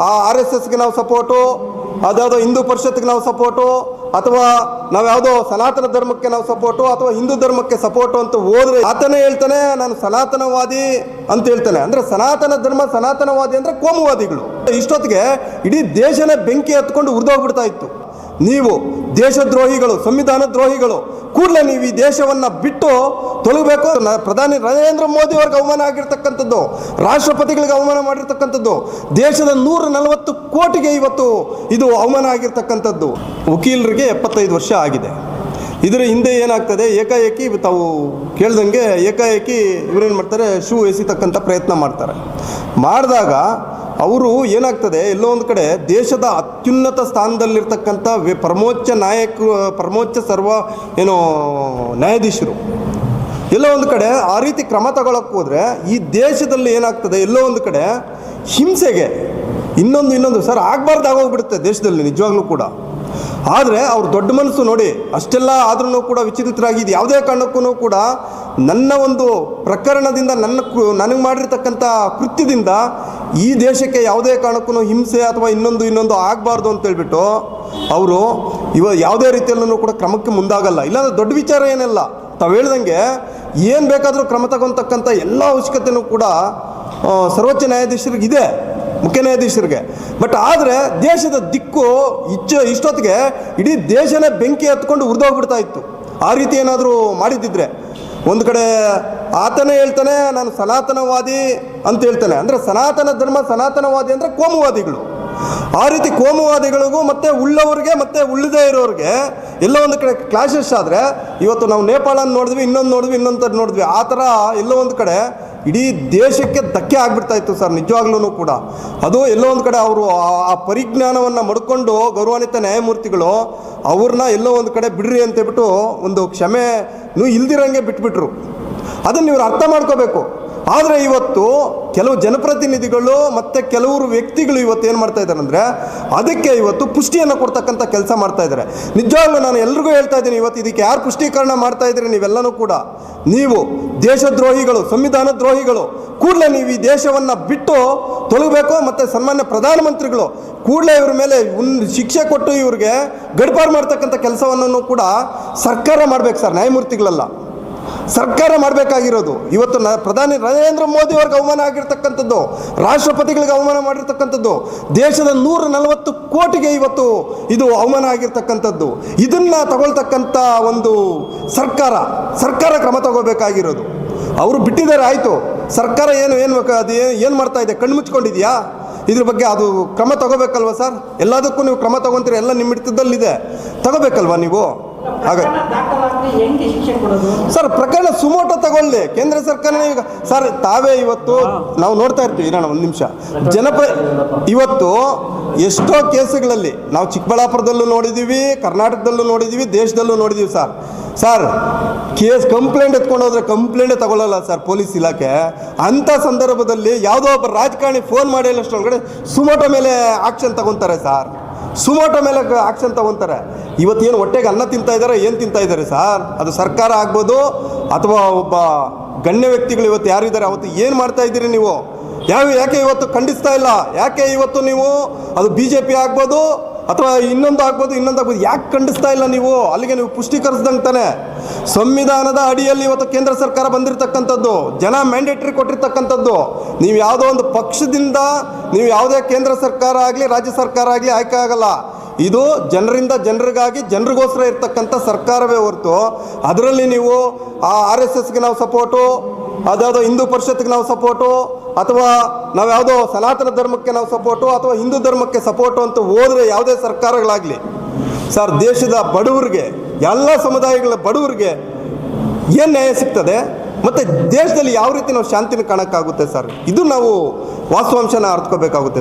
ಆ R S ಎಸ್ಗೆ ನಾವು ಸಪೋರ್ಟು, ಅದ್ಯಾವುದೋ ಹಿಂದೂ ಪರಿಷತ್ಗೆ ನಾವು ಸಪೋರ್ಟು, ಅಥವಾ ನಾವು ಯಾವುದೋ ಸನಾತನ ಧರ್ಮಕ್ಕೆ ನಾವು ಸಪೋರ್ಟು, ಅಥವಾ ಹಿಂದೂ ಧರ್ಮಕ್ಕೆ ಸಪೋರ್ಟು ಅಂತ ಹೋದ್ರೆ ಆತನೇ ಹೇಳ್ತಾನೆ, ನಾನು ಸನಾತನವಾದಿ ಅಂತ ಹೇಳ್ತಾನೆ. ಅಂದ್ರೆ ಸನಾತನ ಧರ್ಮ, ಸನಾತನವಾದಿ ಅಂದ್ರೆ ಕೋಮುವಾದಿಗಳು. ಇಷ್ಟೊತ್ತಿಗೆ ಇಡೀ ದೇಶನೇ ಬೆಂಕಿ ಹತ್ಕೊಂಡು ಉರಿದೋಗ್ಬಿಡ್ತಾ ಇತ್ತು. ನೀವು ದೇಶದ್ರೋಹಿಗಳು ಸಂವಿಧಾನ ದ್ರೋಹಿಗಳು ಕೂಡಲೇ ನೀವು ಈ ದೇಶವನ್ನು ಬಿಟ್ಟು ತೊಲಗಬೇಕು. ಪ್ರಧಾನಿ ನರೇಂದ್ರ ಮೋದಿ ಅವ್ರಿಗೆ ಅವಮಾನ ಆಗಿರ್ತಕ್ಕಂಥದ್ದು, ರಾಷ್ಟ್ರಪತಿಗಳಿಗೆ ಅವಮಾನ ಮಾಡಿರ್ತಕ್ಕಂಥದ್ದು, ದೇಶದ ನೂರ ನಲವತ್ತು ಕೋಟಿಗೆ ಇವತ್ತು ಇದು ಅವಮಾನ ಆಗಿರ್ತಕ್ಕಂಥದ್ದು. ವಕೀಲರಿಗೆ ಎಪ್ಪತ್ತೈದು ವರ್ಷ ಆಗಿದೆ. ಇದರ ಹಿಂದೆ ಏನಾಗ್ತದೆ, ಏಕಾಏಕಿ ತಾವು ಕೇಳ್ದಂಗೆ ಏಕಾಏಕಿ ಇವರೇನು ಮಾಡ್ತಾರೆ, ಶೂ ಎಸಿತಕ್ಕಂಥ ಪ್ರಯತ್ನ ಮಾಡ್ತಾರೆ. ಮಾಡಿದಾಗ ಅವರು ಏನಾಗ್ತದೆ? ಎಲ್ಲೋ ಒಂದು ಕಡೆ ದೇಶದ ಅತ್ಯುನ್ನತ ಸ್ಥಾನದಲ್ಲಿರ್ತಕ್ಕಂಥ ವೆ- ಪರಮೋಚ್ಚ ನಾಯಕ ಪರಮೋಚ್ಚ ಸರ್ವ, ಏನು, ನ್ಯಾಯಾಧೀಶರು. ಎಲ್ಲೋ ಒಂದು ಕಡೆ ಆ ರೀತಿ ಕ್ರಮ ತಗೊಳಕ್ಕೆ ಹೋದರೆ ಈ ದೇಶದಲ್ಲಿ ಏನಾಗ್ತದೆ? ಎಲ್ಲೋ ಒಂದು ಕಡೆ ಹಿಂಸೆಗೆ ಇನ್ನೊಂದು ಇನ್ನೊಂದು ಸರ್ ಆಗಬಾರ್ದು ಆಗೋಗ್ಬಿಡುತ್ತೆ ದೇಶದಲ್ಲಿ ನಿಜವಾಗ್ಲೂ ಕೂಡ. ಆದರೆ ಅವ್ರ ದೊಡ್ಡ ಮನಸ್ಸು ನೋಡಿ, ಅಷ್ಟೆಲ್ಲ ಆದ್ರೂ ಕೂಡ ವಿಚಿತ್ರವಾಗಿ ಇದು ಯಾವುದೇ ಕಾರಣಕ್ಕೂ ಕೂಡ ನನ್ನ ಒಂದು ಪ್ರಕರಣದಿಂದ ನನ್ನ ನನಗೆ ಮಾಡಿರ್ತಕ್ಕಂಥ ಕೃತ್ಯದಿಂದ ಈ ದೇಶಕ್ಕೆ ಯಾವುದೇ ಕಾರಣಕ್ಕೂ ಹಿಂಸೆ ಅಥವಾ ಇನ್ನೊಂದು ಇನ್ನೊಂದು ಆಗಬಾರ್ದು ಅಂತೇಳ್ಬಿಟ್ಟು ಅವರು ಇವ ಯಾವುದೇ ರೀತಿಯಲ್ಲೂ ಕೂಡ ಕ್ರಮಕ್ಕೆ ಮುಂದಾಗಲ್ಲ. ಇಲ್ಲಾಂದ್ರೆ ದೊಡ್ಡ ವಿಚಾರ ಏನಿಲ್ಲ. ತಾವು ಹೇಳ್ದಂಗೆ ಏನು ಬೇಕಾದರೂ ಕ್ರಮ ತಗೊತಕ್ಕಂಥ ಎಲ್ಲ ಅವಶ್ಯಕತೆಯೂ ಕೂಡ ಸರ್ವೋಚ್ಚ ನ್ಯಾಯಾಧೀಶರಿಗೆ ಇದೆ, ಮುಖ್ಯ ನ್ಯಾಯಾಧೀಶರಿಗೆ. ಬಟ್ ಆದರೆ ದೇಶದ ದಿಕ್ಕು ಇಚ್ಚ ಇಷ್ಟೊತ್ತಿಗೆ ಇಡೀ ದೇಶನೇ ಬೆಂಕಿ ಹತ್ಕೊಂಡು ಉರಿದೋಗ್ಬಿಡ್ತಾ ಇತ್ತು. ಆ ರೀತಿ ಏನಾದರೂ ಮಾಡಿದ್ದಿದ್ರೆ. ಒಂದು ಕಡೆ ಆತನೇ ಹೇಳ್ತಾನೆ, ನಾನು ಸನಾತನವಾದಿ ಅಂತ ಹೇಳ್ತಾನೆ. ಅಂದರೆ ಸನಾತನ ಧರ್ಮ, ಸನಾತನವಾದಿ ಅಂದರೆ ಕೋಮುವಾದಿಗಳು. ಆ ರೀತಿ ಕೋಮುವಾದಿಗಳಿಗೂ ಮತ್ತೆ ಉಳ್ಳವರಿಗೆ ಮತ್ತೆ ಉಳ್ಳದೇ ಇರೋರಿಗೆ ಎಲ್ಲೋ ಒಂದು ಕಡೆ ಕ್ಲಾಶಸ್ ಆದರೆ, ಇವತ್ತು ನಾವು ನೇಪಾಳ ನೋಡಿದ್ವಿ, ಇನ್ನೊಂದು ನೋಡಿದ್ವಿ ಇನ್ನೊಂದು ನೋಡಿದ್ವಿ. ಆ ಥರ ಎಲ್ಲೋ ಒಂದು ಕಡೆ ಇಡೀ ದೇಶಕ್ಕೆ ಧಕ್ಕೆ ಆಗ್ಬಿಡ್ತಾ ಇತ್ತು ಸರ್ ನಿಜವಾಗ್ಲೂ ಕೂಡ. ಅದು ಎಲ್ಲೋ ಒಂದು ಕಡೆ ಅವರು ಆ ಪರಿಜ್ಞಾನವನ್ನು ಮಡ್ಕೊಂಡು ಗೌರವಾನ್ವಿತ ನ್ಯಾಯಮೂರ್ತಿಗಳು ಅವ್ರನ್ನ ಎಲ್ಲೋ ಒಂದು ಕಡೆ ಬಿಡ್ರಿ ಅಂತ ಹೇಳ್ಬಿಟ್ಟು ಒಂದು ಕ್ಷಮೆ ನೀವು ಇಲ್ದಿರಂಗೆ ಬಿಟ್ಬಿಟ್ರು. ಅದನ್ನು ಇವರು ಅರ್ಥ ಮಾಡ್ಕೋಬೇಕು. ಆದರೆ ಇವತ್ತು ಕೆಲವು ಜನಪ್ರತಿನಿಧಿಗಳು ಮತ್ತು ಕೆಲವರು ವ್ಯಕ್ತಿಗಳು ಇವತ್ತು ಏನು ಮಾಡ್ತಾ ಇದ್ದಾರೆ ಅಂದರೆ ಅದಕ್ಕೆ ಇವತ್ತು ಪುಷ್ಟಿಯನ್ನು ಕೊಡ್ತಕ್ಕಂಥ ಕೆಲಸ ಮಾಡ್ತಾ ಇದ್ದಾರೆ. ನಿಜವಾಗ್ಲೂ ನಾನು ಎಲ್ರಿಗೂ ಹೇಳ್ತಾ ಇದ್ದೀನಿ, ಇವತ್ತು ಇದಕ್ಕೆ ಯಾರು ಪುಷ್ಟೀಕರಣ ಮಾಡ್ತಾ ಇದ್ದೀರಿ ನೀವೆಲ್ಲನೂ ಕೂಡ. ನೀವು ದೇಶದ್ರೋಹಿಗಳು, ಸಂವಿಧಾನ ದ್ರೋಹಿಗಳು, ಕೂಡಲೇ ನೀವು ಈ ದೇಶವನ್ನು ಬಿಟ್ಟು ತೊಲಗಬೇಕು ಮತ್ತು ಸನ್ಮಾನ್ಯ ಪ್ರಧಾನಮಂತ್ರಿಗಳು ಕೂಡಲೇ ಇವ್ರ ಮೇಲೆ ಒಂದು ಶಿಕ್ಷೆ ಕೊಟ್ಟು ಇವ್ರಿಗೆ ಗಡ್ಪಾರು ಮಾಡ್ತಕ್ಕಂಥ ಕೆಲಸವನ್ನು ಕೂಡ ಸರ್ಕಾರ ಮಾಡಬೇಕು ಸರ್, ನ್ಯಾಯಮೂರ್ತಿಗಳಲ್ಲ. ಸರ್ಕಾರ ಮಾಡಬೇಕಾಗಿರೋದು. ಇವತ್ತು ನ, ಪ್ರಧಾನಿ ನರೇಂದ್ರ ಮೋದಿ ಅವ್ರಿಗೆ ಅವಮಾನ ಆಗಿರ್ತಕ್ಕಂಥದ್ದು, ರಾಷ್ಟ್ರಪತಿಗಳಿಗೆ ಅವಮಾನ ಮಾಡಿರ್ತಕ್ಕಂಥದ್ದು, ದೇಶದ ನೂರ ನಲವತ್ತು ಕೋಟಿಗೆ ಇವತ್ತು ಇದು ಅವಮಾನ ಆಗಿರ್ತಕ್ಕಂಥದ್ದು. ಇದನ್ನ ತಗೊಳ್ತಕ್ಕಂಥ ಒಂದು ಸರ್ಕಾರ ಸರ್ಕಾರ ಕ್ರಮ ತಗೋಬೇಕಾಗಿರೋದು. ಅವರು ಬಿಟ್ಟಿದ್ದಾರೆ, ಆಯಿತು. ಸರ್ಕಾರ ಏನು ಏನು ಅದು ಏನು ಮಾಡ್ತಾ ಇದೆ? ಕಣ್ಣು ಮುಚ್ಕೊಂಡಿದ್ಯಾ? ಇದ್ರ ಬಗ್ಗೆ ಅದು ಕ್ರಮ ತಗೋಬೇಕಲ್ವ ಸರ್? ಎಲ್ಲದಕ್ಕೂ ನೀವು ಕ್ರಮ ತಗೊಂತೀರಿ, ಎಲ್ಲ ನಿಮ್ಮ ಹಿಡಿತದಲ್ಲಿದೆ. ತಗೋಬೇಕಲ್ವಾ ನೀವು? ಕೊಡೋದು? ಸರ್ ಪ್ರಕರಣ ಸುಮೋಟೋ ತಗೊಳ್ಳಿ ಕೇಂದ್ರ ಸರ್ಕಾರ ಈಗ ಸರ್ ತಾವೇ ಇವತ್ತು ನಾವು ನೋಡ್ತಾ ಇರ್ತೀವಿ ಇರೋಣ ಒಂದು ನಿಮಿಷ. ಜನಪ ಇವತ್ತು ಎಷ್ಟೋ ಕೇಸುಗಳಲ್ಲಿ ನಾವು ಚಿಕ್ಕಬಳ್ಳಾಪುರದಲ್ಲೂ ನೋಡಿದ್ದೀವಿ ಕರ್ನಾಟಕದಲ್ಲೂ ನೋಡಿದ್ದೀವಿ ದೇಶದಲ್ಲೂ ನೋಡಿದ್ದೀವಿ ಸರ್. ಸರ್ ಕೇಸ್ ಕಂಪ್ಲೇಂಟ್ ಎತ್ಕೊಂಡು ಹೋದ್ರೆ ಕಂಪ್ಲೇಂಟೇ ತಗೊಳ್ಳಲ್ಲ ಸರ್ ಪೊಲೀಸ್ ಇಲಾಖೆ. ಅಂಥ ಸಂದರ್ಭದಲ್ಲಿ ಯಾವುದೋ ಒಬ್ಬ ರಾಜಕಾರಣಿ ಫೋನ್ ಮಾಡಿ ಅಷ್ಟೊಳಗಡೆ ಸುಮೋಟೋ ಮೇಲೆ ಆಕ್ಷನ್ ತಗೊತಾರೆ ಸರ್. ಸುಮೋಟೋ ಮೇಲೆ ಆಕ್ಷನ್ ತಗೊಂತಾರೆ. ಇವತ್ತೇನು ಹೊಟ್ಟೆಗೆ ಅನ್ನ ತಿಂತಾ ಇದ್ದಾರೆ ಏನು ತಿಂತಾ ಇದ್ದಾರೆ ಸರ್? ಅದು ಸರ್ಕಾರ ಆಗ್ಬೋದು ಅಥವಾ ಒಬ್ಬ ಗಣ್ಯ ವ್ಯಕ್ತಿಗಳು ಇವತ್ತು ಯಾರಿದ್ದಾರೆ, ಅವತ್ತು ಏನು ಮಾಡ್ತಾ ಇದ್ದೀರಿ ನೀವು? ಯಾವ ಯಾಕೆ ಇವತ್ತು ಖಂಡಿಸ್ತಾ ಇಲ್ಲ? ಯಾಕೆ ಇವತ್ತು ನೀವು ಅದು ಬಿ ಜೆ ಪಿ ಆಗ್ಬೋದು ಅಥವಾ ಇನ್ನೊಂದು ಆಗ್ಬೋದು ಇನ್ನೊಂದು ಆಗ್ಬೋದು? ಯಾಕೆ ಖಂಡಿಸ್ತಾ ಇಲ್ಲ ನೀವು? ಅಲ್ಲಿಗೆ ನೀವು ಪುಷ್ಟೀಕರಿಸ್ದಂಗೆ ತಾನೆ. ಸಂವಿಧಾನದ ಅಡಿಯಲ್ಲಿ ಇವತ್ತು ಕೇಂದ್ರ ಸರ್ಕಾರ ಬಂದಿರತಕ್ಕಂಥದ್ದು, ಜನ ಮ್ಯಾಂಡೇಟರಿ ಕೊಟ್ಟಿರ್ತಕ್ಕಂಥದ್ದು. ನೀವು ಯಾವುದೋ ಒಂದು ಪಕ್ಷದಿಂದ ನೀವು ಯಾವುದೇ ಕೇಂದ್ರ ಸರ್ಕಾರ ಆಗಲಿ, ರಾಜ್ಯ ಸರ್ಕಾರ ಆಗಲಿ ಆಯ್ಕೆ ಆಗಲ್ಲ. ಇದು ಜನರಿಂದ ಜನರಿಗಾಗಿ ಜನರಿಗೋಸ್ಕರ ಇರ್ತಕ್ಕಂಥ ಸರ್ಕಾರವೇ ಹೊರತು ಅದರಲ್ಲಿ ನೀವು ಆ ಆರ್ ಎಸ್ ಎಸ್ಗೆ ನಾವು ಸಪೋರ್ಟು, ಅದ್ಯಾವುದೋ ಹಿಂದೂ ಪರಿಷತ್ಗೆ ನಾವು ಸಪೋರ್ಟು, ಅಥವಾ ನಾವು ಯಾವುದೋ ಸನಾತನ ಧರ್ಮಕ್ಕೆ ನಾವು ಸಪೋರ್ಟು, ಅಥವಾ ಹಿಂದೂ ಧರ್ಮಕ್ಕೆ ಸಪೋರ್ಟು ಅಂತ ಹೋದರೆ ಯಾವುದೇ ಸರ್ಕಾರಗಳಾಗಲಿ, ಸರ್ ದೇಶದ ಬಡವರಿಗೆ, ಎಲ್ಲ ಸಮುದಾಯಗಳ ಬಡವರಿಗೆ ಏನು ನ್ಯಾಯ ಸಿಗ್ತದೆ? ಮತ್ತು ದೇಶದಲ್ಲಿ ಯಾವ ರೀತಿ ನಾವು ಶಾಂತಿನ ಕಾಣೋಕ್ಕಾಗುತ್ತೆ ಸರ್? ಇದು ನಾವು ವಾಸ್ತವಾಂಶನ ಅರ್ಥಕೋಬೇಕಾಗುತ್ತೆ